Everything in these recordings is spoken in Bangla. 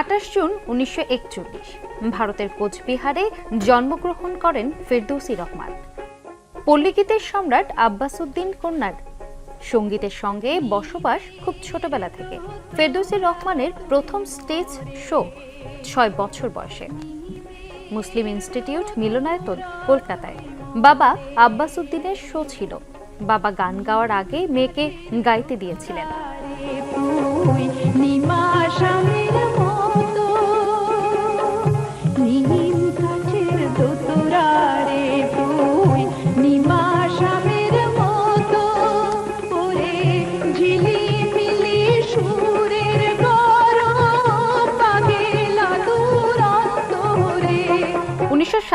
আঠাশ জুন উনিশশো একচল্লিশ। ভারতের কোচবিহারে জন্মগ্রহণ করেন ফেরদৌসি রহমান। পল্লীগীতের সম্রাট আব্বাসুদ্দিন কন্যার সঙ্গীতের সঙ্গে বসবাস খুব ছোটবেলা থেকে। ফেরদৌসি রহমানের প্রথম স্টেজ শো ছয় বছর বয়সে। মুসলিম ইনস্টিটিউট মিলনায়তন, কলকাতায়। বাবা আব্বাস উদ্দিনের শো ছিল। বাবা গান গাওয়ার আগে মেয়েকে গাইতে দিয়েছিলেন।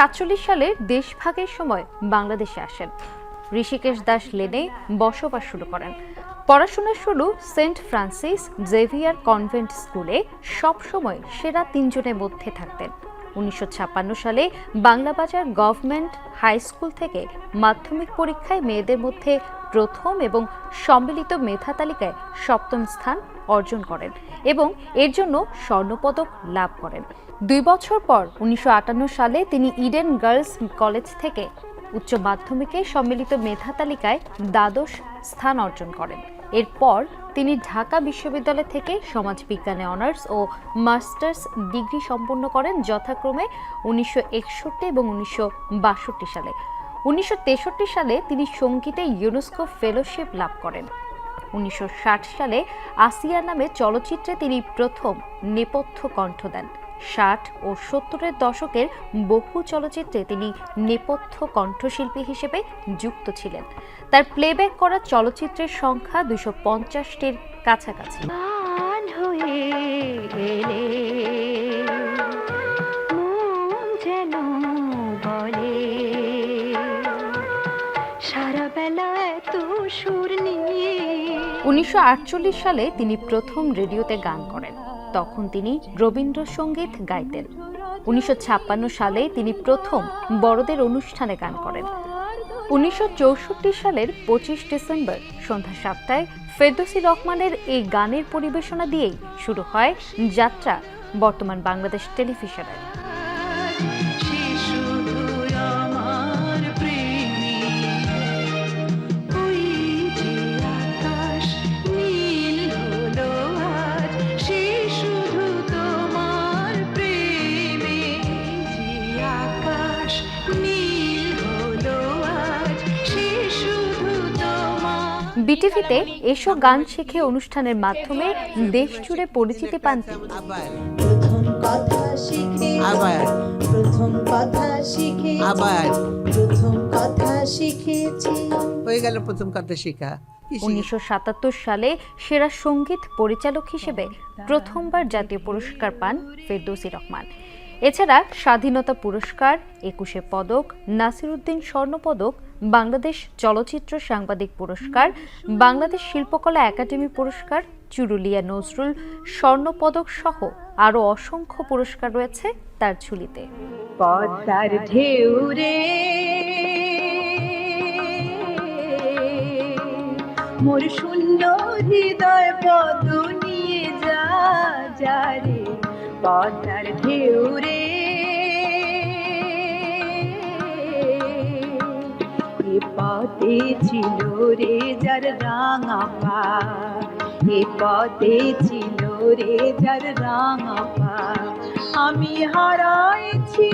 উনিশশো সালে দেশভাগের সময় বাংলাদেশে আসেন। ঋষিকেশ দাস লেনে বসবাস শুরু করেন। পড়াশোনা শুরু সেন্ট ফ্রান্সিস জেভিয়ার কনভেন্ট স্কুলে। সবসময় সেরা তিনজনের মধ্যে থাকতেন। উনিশশো ছাপ্পান্ন সালে বাংলাবাজার গভর্নমেন্ট হাই স্কুল থেকে মাধ্যমিক পরীক্ষায় মেয়েদের মধ্যে প্রথম এবং সম্মিলিত মেধা তালিকায় সপ্তম স্থান অর্জন করেন এবং এর জন্য স্বর্ণপদক লাভ করেন। দুই বছর পর উনিশশো আটান্ন সালে তিনি ইডেন গার্লস কলেজ থেকে উচ্চ মাধ্যমিকে সম্মিলিত মেধা তালিকায় দ্বাদশ স্থান অর্জন করেন। এরপর তিনি ঢাকা বিশ্ববিদ্যালয় থেকে সমাজবিজ্ঞানে অনার্স ও মাস্টার্স ডিগ্রি সম্পন্ন করেন যথাক্রমে উনিশশো একষট্টি এবং উনিশশো বাষট্টি সালে। উনিশশো তেষট্টি সালে তিনি সঙ্গীতে ইউনেস্কো ফেলোশিপ লাভ করেন। উনিশশো ষাট সালে আসিয়া নামে চলচ্চিত্রে তিনি প্রথম নেপথ্য কণ্ঠ দেন। ষাট ও সত্তরের দশকের বহু চলচ্চিত্রে তিনি নেপথ্য কণ্ঠশিল্পী হিসেবে যুক্ত ছিলেন। তার প্লেব্যাক করা চলচ্চিত্রের সংখ্যা দুশো পঞ্চাশটির কাছাকাছি। উনিশশো আটচল্লিশ সালে তিনি প্রথম রেডিওতে গান করেন। তখন তিনি রবীন্দ্রসঙ্গীত গাইতেন। উনিশশো ছাপ্পান্ন সালে তিনি প্রথম বড়দের অনুষ্ঠানে গান করেন। উনিশশো চৌষট্টি সালের পঁচিশ ডিসেম্বর সন্ধ্যা সাতটায় ফেরদৌসি রহমানের এই গানের পরিবেশনা দিয়েই শুরু হয় যাত্রা, বর্তমান বাংলাদেশ টেলিভিশনের। বিটিভিতে এসো গান শিখে অনুষ্ঠানের মাধ্যমে দেশ জুড়ে পরিচিতি পান আবার প্রথম কথা শিখে আবার প্রথম কথা শিখে। প্রথম কথা শিখেছি হয়ে গেল প্রথম কথা শেখা? উনিশশো সাতাত্তর সালে সেরা সংগীত পরিচালক হিসেবে প্রথমবার জাতীয় পুরস্কার পান ফেরদৌসি রহমান। এছাড়া স্বাধীনতা পুরস্কার, একুশে পদক, নাসিরুদ্দিন স্বর্ণপদক, বাংলাদেশ চলচ্চিত্র সাংবাদিক পুরস্কার, বাংলাদেশ শিল্পকলা একাডেমি পুরস্কার, চুরুলিয়া নজরুল স্বর্ণপদক সহ আরও অসংখ্য পুরস্কার রয়েছে তার ঝুলিতে। মোর শূন্য হৃদয় পদ নিয়ে যা যা রে। পদ্মার ঢেউ রে এ পথে ছিল রে যার রাঙা পা। এ পথে ছিল রে যার রাঙা পা। আমি হারাইছি।